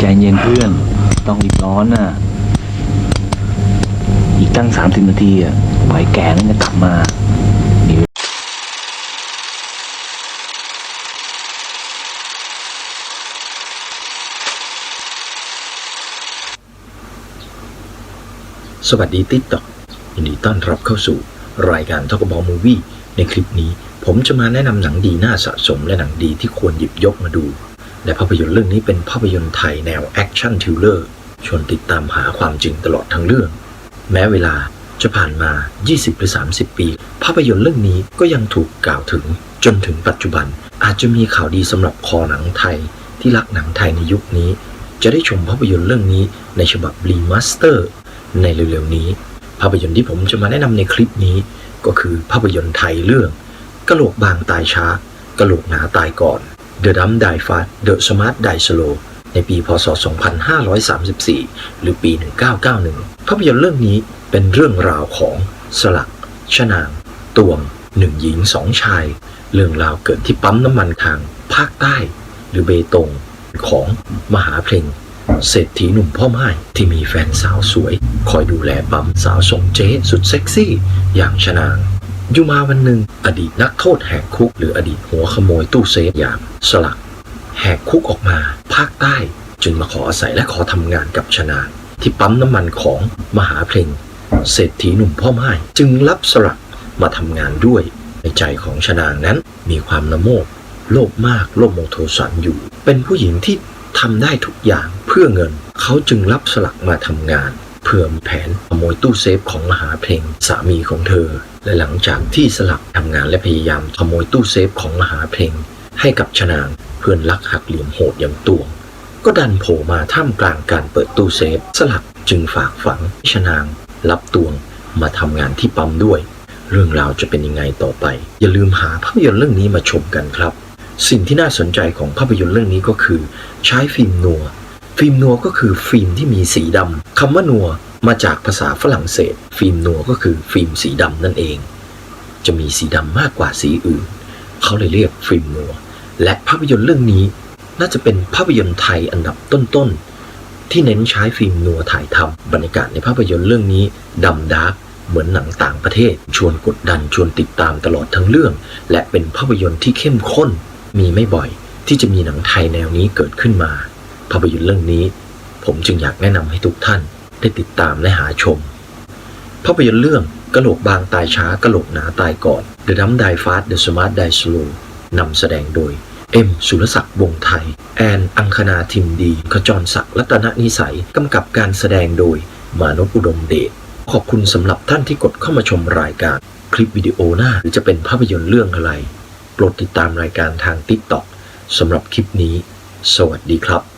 ใจเย็นเพื่อน ต้องรีบร้อนน่ะ อีกตั้งสามสิบนาทีอะไหวแก่นั่นจะกลับมาสวัสดีติ๊กต็อกยินดีต้อนรับเข้าสู่ รายการทอกบอลมูวี่ในคลิปนี้ ผมจะมาแนะนำหนังดีน่าสะสมและหนังดีที่ควรหยิบยกมาดู และภาพยนตร์เรื่องนี้เป็นภาพยนตร์ไทยแนวแอคชั่นทิลเลอร์ชวนติดตามหาความจริงตลอดทั้งเรื่อง แม้เวลาจะผ่านมา 20 หรือ 30 ปี ภาพยนตร์เรื่องนี้ก็ยังถูกกล่าวถึงจนถึงปัจจุบัน อาจจะมีข่าวดีสำหรับคอหนังไทย ที่รักหนังไทยในยุคนี้ จะได้ชมภาพยนตร์เรื่องนี้ในฉบับรีมาสเตอร์ในเร็วๆนี้ ภาพยนตร์ที่ผมจะมาแนะนำในคลิปนี้ ก็คือภาพยนตร์ไทยเรื่องกระโหลกบางตายช้ากระโหลกหนาตายก่อน The Dumb Die Fast The Smart Die Slow ในปีพศ 2534 หรือปี 1991 ภาพยนตร์เรื่องนี้เป็นเรื่องราวของสลัก ชนาง ตวง หนึ่งหญิงสองชาย เรื่องราวเกิดที่ปั๊มน้ำมันทางภาคใต้ หรือเบตงของมหาเพลงเศรษฐีหนุ่มพ่อไม้ที่มีแฟนสาวสวย คอยดูแลปั๊มสาวส่งเจ๊สุดเซ็กซี่ อย่างชนาง อยู่มาวันหนึ่งอดีตนักโทษแหกคุก หรืออดีตหัวขโมยตู้เซฟยางสลัก แหกคุกออกมา ภาคใต้ จึงมาขออาศัยและขอทำงานกับชนาที่ปั๊มน้ำมันของมหาเพลงเศรษฐีหนุ่มพ่อไม้จึงรับสลักมาทำงานด้วย ในใจของชนางนั้นมีความละโมบโลภมากโลภโมโทสันอยู่ เป็นผู้หญิงที่ทำได้ทุกอย่างเพื่อเงิน เขาจึงรับสลักมาทำงาน เพื่อมีแผนขโมยตู้เซฟของมหาเพลงสามีของเธอ และหลังจากที่สลักทำงานและพยายามขโมยตู้เซฟของมหาเพลงให้กับชนางเพื่อนรักหักเหลี่ยมโหดอย่างตวง ก็ดันโผล่มาท่ามกลางการเปิดตู้เซฟ สลักจึงฝากฝังชนาง รับตวงมาทำงานที่ปั๊มด้วย เรื่องราวจะเป็นยังไงต่อไป อย่าลืมหาภาพยนตร์เรื่องนี้มาชมกันครับ สิ่งที่น่าสนใจของภาพยนตร์เรื่องนี้ก็คือ ใช้ฟิล์มนัว ฟิล์มนัวก็คือฟิล์มที่มีสีดำคำว่านัวมาจากภาษาฝรั่งเศส ฟิล์มนัวก็คือฟิล์มสีดำนั่นเอง จะมีสีดำมากกว่าสีอื่น เขาเลยเรียกฟิล์มนัว และภาพยนตร์เรื่องนี้ น่าจะเป็นภาพยนตร์ไทยอันดับต้นๆ ที่เน้นใช้ฟิล์มนัวถ่ายทำบรรยากาศในภาพยนตร์เรื่องนี้ดำดาร์กเหมือนหนังต่างประเทศ ชวนกดดันชวนติดตามตลอดทั้งเรื่อง และเป็นภาพยนตร์ที่เข้มข้น มีไม่บ่อย ที่จะมีหนังไทยแนวนี้เกิดขึ้นมา ภาพยนตร์เรื่องนี้ ผมจึงอยากแนะนำให้ทุกท่านได้ติดตามและหาชม ภาพยนตร์เรื่องกะโหลกบางตายช้ากะโหลกหนาตายก่อน The Dumb Die Fast The Smart Die Slow นำแสดงโดย เอ็ม สุรศักดิ์วงศ์ไทย แอน อังคณาทิมดี ขจรศักดิ์รัตนนิสัย กำกับการแสดงโดย มานพอุดมเดช ขอบคุณสำหรับท่านที่กดเข้ามาชมรายการ คลิปวิดีโอหน้าหรือจะเป็นภาพยนตร์เรื่องอะไร โปรดติดตามรายการทาง TikTok สำหรับคลิปนี้ สวัสดีครับ